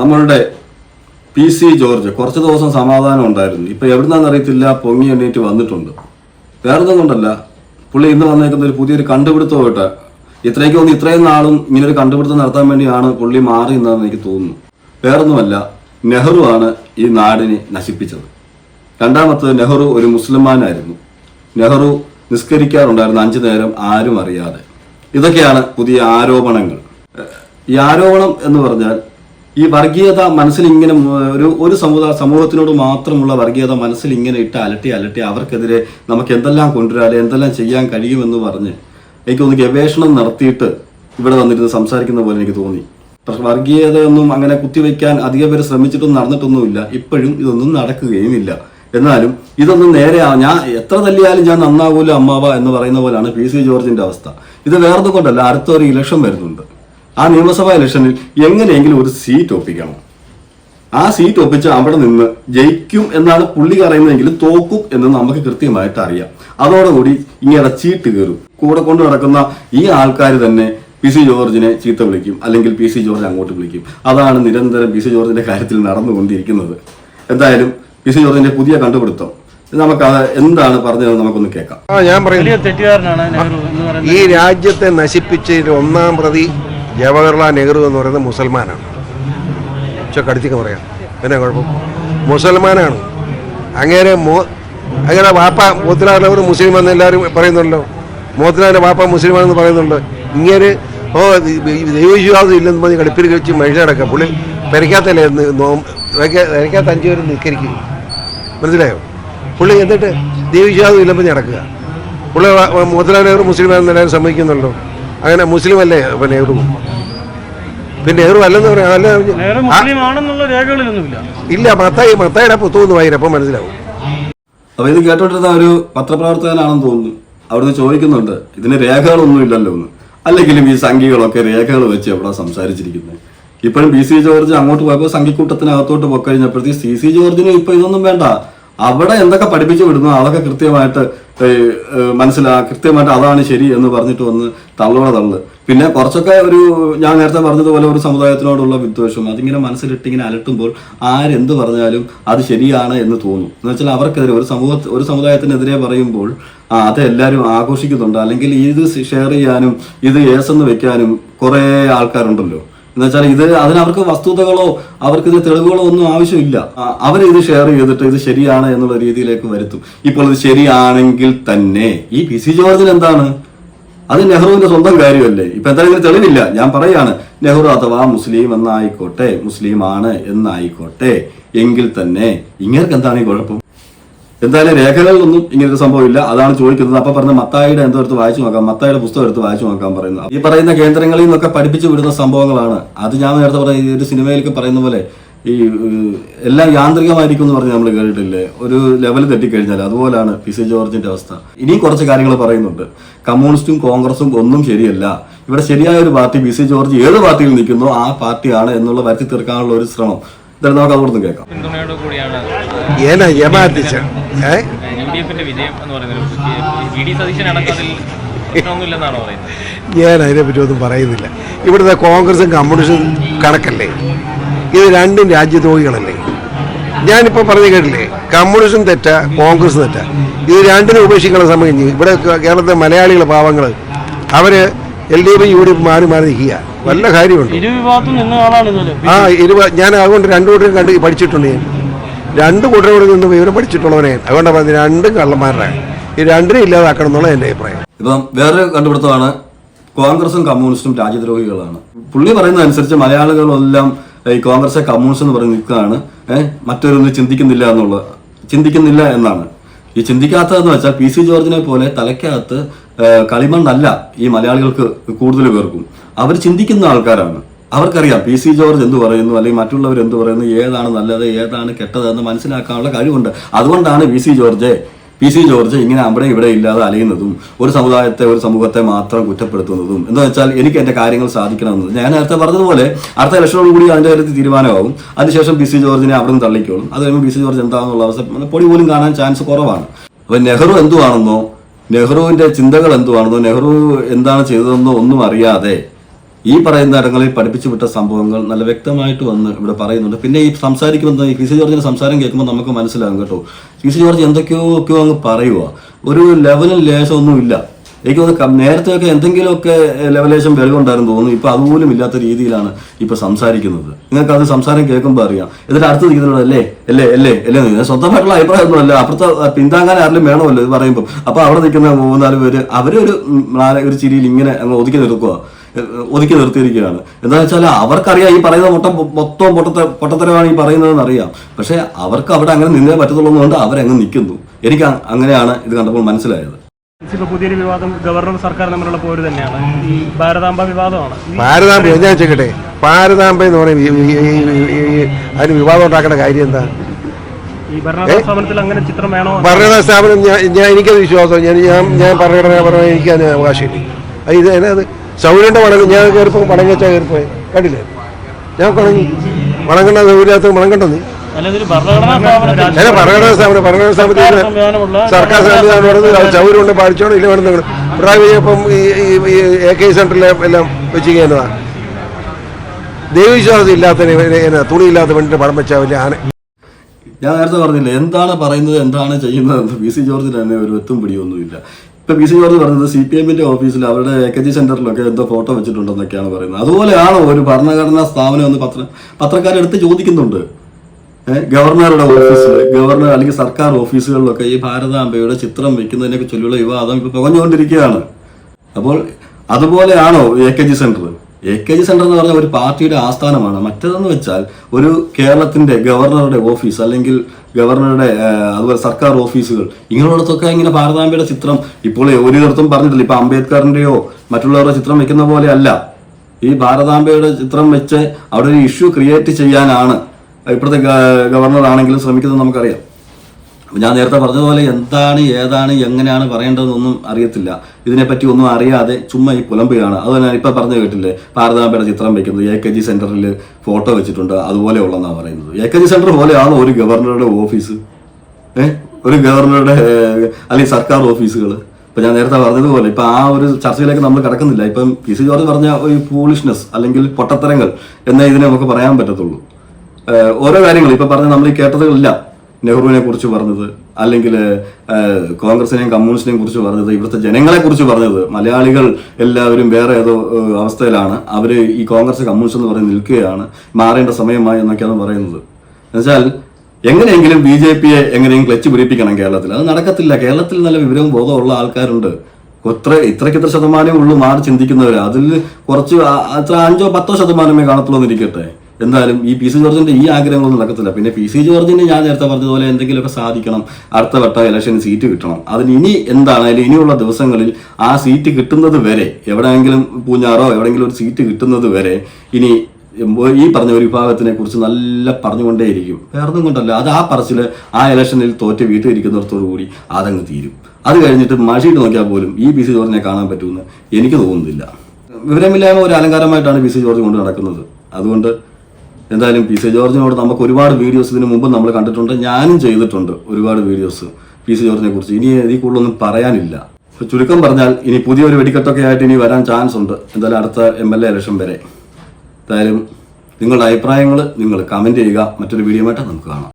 നമ്മളുടെ P C George കുറച്ച് ദിവസം സമാധാനം ഉണ്ടായിരുന്നു. ഇപ്പൊ എവിടുന്നാന്ന് അറിയത്തില്ല പൊങ്ങി എണ്ണീറ്റ് വന്നിട്ടുണ്ട്. വേറെ കൊണ്ടല്ല പുള്ളി ഇന്ന് വന്നേക്കുന്ന ഒരു പുതിയൊരു കണ്ടുപിടുത്തമായിട്ട് ഇത്രയ്ക്ക് തോന്നി ഇത്രയും നാളും ഇങ്ങനെ ഒരു കണ്ടുപിടുത്തം നടത്താൻ വേണ്ടിയാണ് പുള്ളി മാറി എന്നാണ് എനിക്ക് തോന്നുന്നു. വേറൊന്നുമല്ല നെഹ്റു ആണ് ഈ നാടിനെ നശിപ്പിച്ചത്. രണ്ടാമത്തത് നെഹ്റു ഒരു മുസ്ലിമാനായിരുന്നു. നെഹ്റു നിസ്കരിക്കാറുണ്ടായിരുന്നു അഞ്ചു നേരം ആരും അറിയാതെ. ഇതൊക്കെയാണ് പുതിയ ആരോപണങ്ങൾ. ഈ ആരോപണം എന്ന് പറഞ്ഞാൽ ഈ വർഗീയത മനസ്സിൽ ഇങ്ങനെ ഒരു ഒരു സമുദായ സമൂഹത്തിനോട് മാത്രമുള്ള വർഗീയത മനസ്സിൽ ഇങ്ങനെ ഇട്ട് അലട്ടി അലട്ടി അവർക്കെതിരെ നമുക്ക് എന്തെല്ലാം കൊണ്ടുവരാൻ എന്തെല്ലാം ചെയ്യാൻ കഴിയുമെന്ന് പറഞ്ഞ് എനിക്ക് തോന്നുന്നു ഗവേഷണം നടത്തിയിട്ട് ഇവിടെ വന്നിരുന്ന് സംസാരിക്കുന്ന പോലെ എനിക്ക് തോന്നി. പക്ഷെ വർഗീയതയൊന്നും അങ്ങനെ കുത്തിവെക്കാൻ അധിക പേര് ശ്രമിച്ചിട്ടും നടന്നിട്ടൊന്നുമില്ല. ഇപ്പോഴും ഇതൊന്നും നടക്കുകയും ഇല്ല എന്നാലും ഇതൊന്നും നേരെ ഞാൻ എത്ര തല്ലിയാലും ഞാൻ നന്നാവൂല അമ്മാവ എന്ന് പറയുന്ന പോലെയാണ് പി സി ജോർജിന്റെ അവസ്ഥ. ഇത് വേറൊന്നും കൊണ്ടല്ല അടുത്തൊരു ഇലക്ഷൻ വരുന്നുണ്ട്. ആ നിയമസഭാ ഇലക്ഷനിൽ എങ്ങനെയെങ്കിലും ഒരു സീറ്റ് ഒപ്പിക്കണം. ആ സീറ്റ് ഒപ്പിച്ച് അവിടെ നിന്ന് ജയിക്കും എന്നാണ് പുള്ളി പറയുന്നതെങ്കിലും തോക്കും എന്ന് നമുക്ക് കൃത്യമായിട്ട് അറിയാം. അതോടുകൂടി ഇങ്ങനെ ചീട്ട് കയറും കൂടെ കൊണ്ട് നടക്കുന്ന ഈ ആൾക്കാർ തന്നെ പി സി ജോർജിനെ ചീത്ത വിളിക്കും അല്ലെങ്കിൽ പി സി ജോർജ് അങ്ങോട്ട് വിളിക്കും. അതാണ് നിരന്തരം പി സി ജോർജിന്റെ കാര്യത്തിൽ നടന്നുകൊണ്ടിരിക്കുന്നത്. എന്തായാലും പി സി ജോർജിന്റെ പുതിയ കണ്ടുപിടുത്തം. നമുക്ക് എന്താണ് പറഞ്ഞത് നമുക്കൊന്ന് കേൾക്കാം. ആ ഞാൻ പറയുന്നത്. ഈ രാജ്യത്തെ നശിപ്പിച്ച ഒന്നാം പ്രതി ജവഹർലാൽ നെഹ്റു എന്ന് പറയുന്നത് മുസൽമാനാണ്. പക്ഷെ കടിച്ചൊക്കെ പറയാം. പിന്നെ കുഴപ്പം? മുസൽമാനാണ്. അങ്ങേരെ മോ അങ്ങനെ വാപ്പ മോത്തിലാറിലവർ മുസ്ലിം എന്ന് എല്ലാവരും പറയുന്നുണ്ടല്ലോ. മോത്തിലാറിന്റെ വാപ്പ മുസ്ലിമാണെന്ന് പറയുന്നുണ്ട്. ഇങ്ങനെ ഓ ദൈവവിശ്വാസം ഇല്ലെന്ന് പറഞ്ഞ് കളിപ്പിൽ വെച്ച് മനുഷ്യരടക്കാം പുള്ളി പെരക്കാത്തല്ലേ പെരക്കാത്ത അഞ്ചു പേരും നിൽക്കരിക്കും. മനസ്സിലായോ? പുള്ളി എന്നിട്ട് ദൈവവിശ്വാസം ഇല്ലെന്ന് പറഞ്ഞ് നടക്കുക. പുള്ളി മോത്തിലാൽ നെഹ്റു മുസ്ലിമാണെന്ന് എല്ലാവരും സമ്മതിക്കുന്നുണ്ടല്ലോ. അങ്ങനെ മുസ്ലിം അല്ലേ ഇപ്പൊ നെഹ്റു പിന്നെ നെഹ്റു അല്ലെന്ന് പറയാം അല്ല രേഖകളിലൊന്നുമില്ല. ഇല്ല മത്തായി മത്തായിയുടെ പുത്തൂന്ന് വായിരപ്പം മനസ്സിലാവും. അപ്പൊ ഇത് കേട്ടോട്ടിരുന്ന ഒരു പത്രപ്രവർത്തകനാണെന്ന് തോന്നുന്നു. അവിടുന്ന് ചോദിക്കുന്നുണ്ട് ഇതിന് രേഖകളൊന്നും ഇല്ലല്ലോ എന്ന്. അല്ലെങ്കിലും ഈ സംഖ്യകളൊക്കെ രേഖകൾ വെച്ച് എവിടെ സംസാരിച്ചിരിക്കുന്നത് ഇപ്പോഴും പി സി ജോർജ് അങ്ങോട്ട് പോയപ്പോൾ സംഖ്യക്കൂട്ടത്തിനകത്തോട്ട് പോയി കഴിഞ്ഞപ്പോഴത്തേക്ക് സി സി ജോർജിന് ഇപ്പൊ ഇതൊന്നും വേണ്ട. അവിടെ എന്തൊക്കെ പഠിപ്പിച്ചു വിടുന്നു അതൊക്കെ കൃത്യമായിട്ട് മനസ്സിലാ കൃത്യമായിട്ട് അതാണ് ശരി എന്ന് പറഞ്ഞിട്ട് വന്ന് തള്ളോടെ തള്ളു. പിന്നെ കുറച്ചൊക്കെ ഒരു ഞാൻ നേരത്തെ പറഞ്ഞതുപോലെ ഒരു സമുദായത്തിനോടുള്ള വിദ്വേഷം അതിങ്ങനെ മനസ്സിലിട്ട് ഇങ്ങനെ അലട്ടുമ്പോൾ ആരെന്ത് പറഞ്ഞാലും അത് ശരിയാണ് എന്ന് തോന്നും. എന്ന് വെച്ചാൽ അവർക്കെതിരെ ഒരു സമൂഹ ഒരു സമുദായത്തിനെതിരെ പറയുമ്പോൾ അത് എല്ലാവരും ആഘോഷിക്കുന്നുണ്ട്. അല്ലെങ്കിൽ ഇത് ഷെയർ ചെയ്യാനും ഇത് ഏസെന്ന് വെക്കാനും കുറേ ആൾക്കാരുണ്ടല്ലോ. എന്ന് വെച്ചാൽ ഇത് അതിന് അവർക്ക് വസ്തുതകളോ അവർക്ക് ഇത് തെളിവുകളോ ഒന്നും ആവശ്യമില്ല. അവർ ഇത് ഷെയർ ചെയ്തിട്ട് ഇത് ശരിയാണ് എന്നുള്ള രീതിയിലേക്ക് വരുത്തും. ഇപ്പോൾ ഇത് ശരിയാണെങ്കിൽ തന്നെ. ഈ പി സി ജോർജിന് എന്താണ്? അത് നെഹ്റുവിന്റെ സ്വന്തം കാര്യമല്ലേ? ഇപ്പൊ എന്തായാലും തെളിവില്ല. ഞാൻ പറയാണ് നെഹ്റു അഥവാ മുസ്ലിം എന്നായിക്കോട്ടെ മുസ്ലിം ആണ് എന്നായിക്കോട്ടെ. എങ്കിൽ തന്നെ ഇങ്ങനെ എന്താണ് ഈ കുഴപ്പം? എന്തായാലും രേഖകളിലൊന്നും ഇങ്ങനെ ഒരു സംഭവമില്ല അതാണ് ചോദിക്കുന്നത്. അപ്പൊ പറഞ്ഞ മത്തായിയുടെ എന്തോ എടുത്ത് വായിച്ചു നോക്കാം. മത്തായിയുടെ പുസ്തകം എടുത്ത് വായിച്ചു നോക്കാൻ പറയുന്നത്. ഈ പറയുന്ന കേന്ദ്രങ്ങളിൽ നിന്നൊക്കെ പഠിപ്പിച്ചു വിടുന്ന സംഭവങ്ങളാണ്. അത് ഞാൻ നേരത്തെ പറഞ്ഞ ഈ ഒരു സിനിമയിലൊക്കെ പറയുന്ന പോലെ ഈ എല്ലാം യാന്ത്രികമായിരിക്കും എന്ന് പറഞ്ഞ് നമ്മൾ കേട്ടിട്ടില്ലേ? ഒരു ലെവൽ തെറ്റിക്കഴിഞ്ഞാൽ അതുപോലാണ് പി സി ജോർജിന്റെ അവസ്ഥ. ഇനിയും കുറച്ച് കാര്യങ്ങൾ പറയുന്നുണ്ട്. കമ്മ്യൂണിസ്റ്റും കോൺഗ്രസും ഒന്നും ശരിയല്ല. ഇവിടെ ശരിയായ ഒരു പാർട്ടി പി സി ജോർജ് ഏത് പാർട്ടിയിൽ നിൽക്കുന്നോ ആ പാർട്ടിയാണ് എന്നുള്ള വരുത്തി തീർക്കാനുള്ള ഒരു ശ്രമം. എന്തായാലും നമുക്ക് അതുകൊണ്ടൊന്നും കേൾക്കാം. പിന്തുണയോട് അതിനെ പറ്റി. ഞാൻ അതിനെപ്പറ്റി ഒന്നും പറയുന്നില്ല. ഇവിടുത്തെ കോൺഗ്രസും കമ്മ്യൂണിസ്റ്റും കണക്കല്ലേ? ഇത് രണ്ടും രാജ്യദ്രോഹികളല്ലേ? ഞാനിപ്പോൾ പറഞ്ഞു കേട്ടില്ലേ? കമ്മ്യൂണിസ്റ്റും തെറ്റ കോൺഗ്രസ് തെറ്റ. ഇത് രണ്ടിനും ഉപേക്ഷിക്കണം സമയം. ഇവിടെ കേരളത്തെ കേരളത്തിലെ മലയാളികൾ പാവങ്ങൾ അവർ L D F U D F മാറി മാറി നിൽക്കുക. വല്ല കാര്യമുണ്ട്. ആ ഇരുപ ഞാൻ അതുകൊണ്ട് രണ്ടു കൂട്ടരും കണ്ട് പഠിച്ചിട്ടുണ്ട് ഞാൻ. രണ്ട് കൂട്ടരോട് നിന്ന് വിവരം പഠിച്ചിട്ടുള്ളവരെ അതുകൊണ്ടാണ് പറഞ്ഞത് രണ്ടും കള്ളന്മാരുടെ. ഈ രണ്ടിനും ഇല്ലാതാക്കണം എന്നുള്ള എന്റെ അഭിപ്രായം. ഇപ്പം വേറെ കണ്ടുപിടുത്തമാണ്. കോൺഗ്രസും കമ്മ്യൂണിസ്റ്റും രാജ്യദ്രോഹികളാണ്. പുള്ളി പറയുന്നത് അനുസരിച്ച് മലയാളികളെല്ലാം ഈ കോൺഗ്രസ് കമ്മ്യൂണിസ്റ്റ് എന്ന് പറഞ്ഞ് നിൽക്കുകയാണ്. മറ്റൊരൊന്നും ചിന്തിക്കുന്നില്ല എന്നുള്ളത് ചിന്തിക്കുന്നില്ല എന്നാണ്. ഈ ചിന്തിക്കാത്തതെന്ന് വെച്ചാൽ പി സി ജോർജിനെ പോലെ തലയ്ക്കകത്ത് കളിമണ്ണല്ല ഈ മലയാളികൾക്ക് കൂടുതൽ പേർക്കും. അവർ ചിന്തിക്കുന്ന ആൾക്കാരാണ്. അവർക്കറിയാം പി സി ജോർജ് എന്ത് പറയുന്നു അല്ലെങ്കിൽ മറ്റുള്ളവർ എന്ത് പറയുന്നു ഏതാണ് നല്ലത് ഏതാണ് കെട്ടത് എന്ന് മനസ്സിലാക്കാനുള്ള കഴിവുണ്ട്. അതുകൊണ്ടാണ് P C George P C George ഇങ്ങനെ അവിടെ ഇവിടെ ഇല്ലാതെ അലയുന്നതും ഒരു സമുദായത്തെ ഒരു സമൂഹത്തെ മാത്രം കുറ്റപ്പെടുത്തുന്നതും. എന്ന് വെച്ചാൽ എനിക്ക് എന്റെ കാര്യങ്ങൾ സാധിക്കണമെന്നത് ഞാൻ നേരത്തെ പറഞ്ഞതുപോലെ അടുത്ത ഇലക്ഷനോട് കൂടി അതിന്റെ കാര്യത്തിൽ തീരുമാനമാവും. അതിനുശേഷം പി സി ജോർജിനെ അവിടെ നിന്ന് തള്ളിക്കോളും. അത് കഴിയുമ്പോൾ പി സി ജോർജ് എന്താണെന്നുള്ള അവസ്ഥ പൊടി പോലും കാണാൻ ചാൻസ് കുറവാണ്. അപ്പൊ നെഹ്റു എന്തുവാണെന്നോ നെഹ്റുവിന്റെ ചിന്തകൾ എന്തുവാണെന്നോ നെഹ്റു എന്താണ് ചെയ്തതെന്നോ ഒന്നും അറിയാതെ ഈ പറയുന്ന ഇടങ്ങളിൽ പഠിപ്പിച്ചു വിട്ട സംഭവങ്ങൾ നല്ല വ്യക്തമായിട്ട് വന്ന് ഇവിടെ പറയുന്നുണ്ട്. പിന്നെ ഈ സംസാരിക്കുമ്പോൾ ഈ പി ജോർജിന്റെ സംസാരം കേൾക്കുമ്പോൾ നമുക്ക് മനസ്സിലാകും കേട്ടോ. പി ജോർജ് എന്തൊക്കെയോ ഒക്കെ അങ്ങ് പറയുക ഒരു ലെവലും ലേശമൊന്നും ഇല്ല. എനിക്ക് തോന്നുന്നു നേരത്തെയൊക്കെ എന്തെങ്കിലുമൊക്കെ ലെവലേശം വെളിവുണ്ടായിരുന്നു തോന്നുന്നു. ഇപ്പൊ അതുപോലും ഇല്ലാത്ത രീതിയിലാണ് ഇപ്പൊ സംസാരിക്കുന്നത്. നിങ്ങൾക്ക് അത് സംസാരം കേൾക്കുമ്പോൾ അറിയാം. എന്നിട്ട് അടുത്ത രീതിയിലുള്ള അല്ലേ അല്ലേ അല്ലേ അല്ലേ നിങ്ങൾ സ്വന്തമായിട്ടുള്ള അഭിപ്രായമൊന്നും അല്ല അപ്പുറത്തെ പിന്താങ്ങാൻ ആരെങ്കിലും വേണമല്ലോ ഇത് പറയുമ്പോൾ അപ്പൊ അവിടെ നിൽക്കുന്ന മൂന്നാൽ പേര് അവരൊരു ഒരു ചിരിയിൽ ഇങ്ങനെ അങ്ങ് ഒതുക്കി നിർക്കുക ഒതുക്കി നിർത്തിയിരിക്കുകയാണ്. എന്താ വെച്ചാൽ അവർക്കറിയാം ഈ പറയുന്ന മൊട്ടം മൊത്തം പൊട്ടത്ത പൊട്ടത്തരമാണ് ഈ പറയുന്നതെന്ന് അറിയാം പക്ഷേ അവർക്ക് അവിടെ അങ്ങനെ നിന്നേ പറ്റത്തുള്ളൂ പറ്റത്തുള്ളതുകൊണ്ട് അവരങ്ങ് നിൽക്കുന്നു. എനിക്ക് അങ്ങനെയാണ് ഇത് കണ്ടപ്പോൾ മനസ്സിലായത്. ഇപ്പൊ പുതിയൊരു വിവാദം ഗവർണർ സർക്കാർ തമ്മിലുള്ള പോര് തന്നെയാണ്. ഈ ഭാരതാംബ വിവാദമാണ്. ഭാരതാംബ ഞാൻ ചോദിക്കട്ടെ? ഭാരതാംബ എന്ന് പറയുന്നത് അതിന് വിവാദം ഉണ്ടാക്കേണ്ട കാര്യം എന്താ? ഈ ഭരണഘടനാ സ്ഥാപനത്തിൽ അങ്ങനെ ചിത്രം വേണോ? ഭരണഘടനാ സ്ഥാപനം ഞാൻ എനിക്കത് വിശ്വാസം. ഞാൻ ഞാൻ ഞാൻ ഭരണഘടന പറഞ്ഞാൽ എനിക്ക് അതിന് അവകാശമില്ല. അത് ഇത് അത് സൗകര്യന്റെ വണങ്ങും ഞാൻ കയറിപ്പോ വണങ്ങി വെച്ചാൽ കയറിപ്പോയി. കണ്ടില്ലേ? ഞാൻ വണങ്ങി വണങ്ങേണ്ട സൗകര്യത്ത് വണങ്ങണ്ട നീ? അല്ല ഭരണഘടനാ സ്ഥാപനം ഭരണഘടനാ സ്ഥാപനത്തിൽ സർക്കാർ സംവിധാനം സൗകര്യമുണ്ട് പാലിച്ചോണം ഇല്ല വേണം നിങ്ങൾ പിണറായി വിജയൻ ഇപ്പം ഈ എ കെ സെന്ററിലെ എല്ലാം വെച്ചിരിക്കുന്നതാണ് ദൈവവിശ്വാസം ഇല്ലാത്ത തുണിയില്ലാത്ത വേണ്ടി പടം വെച്ചാൽ വലിയ ആന ഞാൻ നേരത്തെ പറഞ്ഞില്ല എന്താണ് പറയുന്നത് എന്താണ് ചെയ്യുന്നത് എന്ന് പി സി ജോർജിന് തന്നെ ഒരു എത്തും പിടിയൊന്നുമില്ല ഇപ്പൊ പി സി ജോർജ് പറഞ്ഞത് സി പി എമ്മിന്റെ ഓഫീസിൽ അവരുടെ എ കെ ജി സെന്ററിലൊക്കെ എന്തോ ഫോട്ടോ വെച്ചിട്ടുണ്ടെന്നൊക്കെയാണ് പറയുന്നത്. അതുപോലെയാണോ ഒരു ഭരണഘടനാ സ്ഥാപനം എന്ന് പത്ര പത്രക്കാരെടുത്ത് ചോദിക്കുന്നുണ്ട്. ഗവർണറുടെ ഓഫീസിൽ ഗവർണർ അല്ലെങ്കിൽ സർക്കാർ ഓഫീസുകളിലൊക്കെ ഈ ഭാരതാംബയുടെ ചിത്രം വെക്കുന്നതിനെ ചൊല്ലിയുള്ള വിവാദം ഇപ്പൊ പുകഞ്ഞുകൊണ്ടിരിക്കുകയാണ്. അപ്പോൾ അതുപോലെയാണോ A K G centre? A K G centre എന്ന് പറഞ്ഞാൽ ഒരു പാർട്ടിയുടെ ആസ്ഥാനമാണ്. മറ്റേതെന്ന് വെച്ചാൽ ഒരു കേരളത്തിന്റെ ഗവർണറുടെ ഓഫീസ് അല്ലെങ്കിൽ ഗവർണറുടെ അതുപോലെ സർക്കാർ ഓഫീസുകൾ. ഇങ്ങനെയുള്ളടത്തൊക്കെ ഇങ്ങനെ ഭാരതാംബയുടെ ചിത്രം ഇപ്പോൾ ഒരിടത്തും പറഞ്ഞിട്ടില്ല. ഇപ്പൊ അംബേദ്കറിന്റെയോ മറ്റുള്ളവരുടെ ചിത്രം വെക്കുന്ന പോലെ അല്ല. ഈ ഭാരതാംബയുടെ ചിത്രം വെച്ച് അവിടെ ഒരു ഇഷ്യൂ ക്രിയേറ്റ് ചെയ്യാനാണ് ഇപ്പോഴത്തെ ഗവർണർ ആണെങ്കിലും ശ്രമിക്കുന്നത് നമുക്കറിയാം. ഞാൻ നേരത്തെ പറഞ്ഞതുപോലെ എന്താണ് ഏതാണ് എങ്ങനെയാണ് പറയേണ്ടതെന്നൊന്നും അറിയത്തില്ല. ഇതിനെപ്പറ്റി ഒന്നും അറിയാതെ ചുമ്മാ ഈ പുലമ്പുകയാണ് അത് ഞാൻ ഇപ്പം പറഞ്ഞു കേട്ടില്ലേ? ഭാരതാംബയുടെ ചിത്രം വെക്കുന്നത് എ കെ ജി സെന്ററിൽ ഫോട്ടോ വെച്ചിട്ടുണ്ട്. അതുപോലെ പറയുന്നത്. എ കെ ജി സെന്റർ പോലെയാണ് ഒരു ഗവർണറുടെ ഓഫീസ്? ഏഹ് ഒരു ഗവർണറുടെ അല്ലെങ്കിൽ സർക്കാർ ഓഫീസുകൾ ഇപ്പം ഞാൻ നേരത്തെ പറഞ്ഞതുപോലെ ഇപ്പം ആ ഒരു ചർച്ചയിലേക്ക് നമ്മൾ കിടക്കുന്നില്ല. ഇപ്പം പി സി ജോർജ് പറഞ്ഞ ഒരു ഫൂളിഷ്നെസ് അല്ലെങ്കിൽ പൊട്ടത്തരങ്ങൾ എന്നേ ഇതിനെ നമുക്ക് പറയാൻ പറ്റത്തുള്ളൂ. ഓരോ കാര്യങ്ങളും ഇപ്പം പറഞ്ഞ നമ്മൾ ഈ കേട്ടതുകളില്ല. നെഹ്റുവിനെ കുറിച്ച് പറഞ്ഞത് അല്ലെങ്കിൽ കോൺഗ്രസിനെയും കമ്മ്യൂണിസ്റ്റിനെയും കുറിച്ച് പറഞ്ഞത് ഇവിടുത്തെ ജനങ്ങളെ കുറിച്ച് പറഞ്ഞത് മലയാളികൾ എല്ലാവരും വേറെ ഏതോ അവസ്ഥയിലാണ്. അവർ ഈ കോൺഗ്രസ് കമ്മ്യൂണിസ്റ്റ് എന്ന് പറഞ്ഞ് നിൽക്കുകയാണ് മാറേണ്ട സമയമായി എന്നൊക്കെയാണ് പറയുന്നത്. എന്നുവെച്ചാൽ എങ്ങനെയെങ്കിലും ബി ജെ പിയെ എങ്ങനെയും ക്ലച്ച് പിടിപ്പിക്കണം കേരളത്തിൽ. അത് നടക്കത്തില്ല. കേരളത്തിൽ നല്ല വിവരവും ബോധമുള്ള ആൾക്കാരുണ്ട്. ഇത്ര ഇത്രയ്ക്ക് ഇത്ര ശതമാനമേ ഉള്ളൂ മാറി ചിന്തിക്കുന്നവർ അതിൽ കുറച്ച് അത്ര അഞ്ചോ പത്തോ ശതമാനമേ കാണത്തുള്ളൂ എന്നിരിക്കട്ടെ. എന്തായാലും ഈ പി സി ജോർജിന്റെ ഈ ആഗ്രഹങ്ങളൊന്നും നടക്കത്തില്ല. പിന്നെ പി സി ജോർജിന് ഞാൻ നേരത്തെ പറഞ്ഞതുപോലെ എന്തെങ്കിലുമൊക്കെ സാധിക്കണം. അടുത്ത വട്ട ഇലക്ഷൻ സീറ്റ് കിട്ടണം. അതിന് ഇനി എന്താണേലും ഇനിയുള്ള ദിവസങ്ങളിൽ ആ സീറ്റ് കിട്ടുന്നത് വരെ എവിടെയെങ്കിലും പൂഞ്ഞാറോ എവിടെയെങ്കിലും ഒരു സീറ്റ് കിട്ടുന്നത് വരെ ഇനി ഈ പറഞ്ഞ ഒരു വിഭാഗത്തിനെ കുറിച്ച് നല്ല പറഞ്ഞുകൊണ്ടേയിരിക്കും. വേറൊന്നും കൊണ്ടല്ല. അത് ആ പറച്ചിൽ ആ ഇലക്ഷനിൽ തോറ്റ് വീട്ടിൽ ഇരിക്കുന്നിടത്തോടു കൂടി അതങ്ങ് തീരും. അത് കഴിഞ്ഞിട്ട് മഷിയിട്ട് നോക്കിയാൽ പോലും ഈ പി സി ജോർജിനെ കാണാൻ പറ്റുമെന്ന് എനിക്ക് തോന്നുന്നില്ല. വിവരമില്ലായ്മ ഒരു അലങ്കാരമായിട്ടാണ് പി സി ജോർജ് കൊണ്ട് നടക്കുന്നത്. അതുകൊണ്ട് എന്തായാലും പി സി ജോർജിനോട് നമുക്ക് ഒരുപാട് വീഡിയോസ് ഇതിനു മുമ്പ് നമ്മൾ കണ്ടിട്ടുണ്ട്. ഞാനും ചെയ്തിട്ടുണ്ട് ഒരുപാട് വീഡിയോസ് പി സി ജോർജിനെ കുറിച്ച്. ഇനി ഇതിൽ കൂടുതലൊന്നും പറയാനില്ല. ചുരുക്കം പറഞ്ഞാൽ ഇനി പുതിയൊരു വെടിക്കെട്ടൊക്കെ ആയിട്ട് ഇനി വരാൻ ചാൻസ് ഉണ്ട്. എന്തായാലും അടുത്ത എം എൽ എ ഇലക്ഷൻ വരെ. എന്തായാലും നിങ്ങളുടെ അഭിപ്രായങ്ങൾ നിങ്ങൾ കമന്റ് ചെയ്യുക. മറ്റൊരു വീഡിയോ ആയിട്ട് നമുക്ക് കാണാം.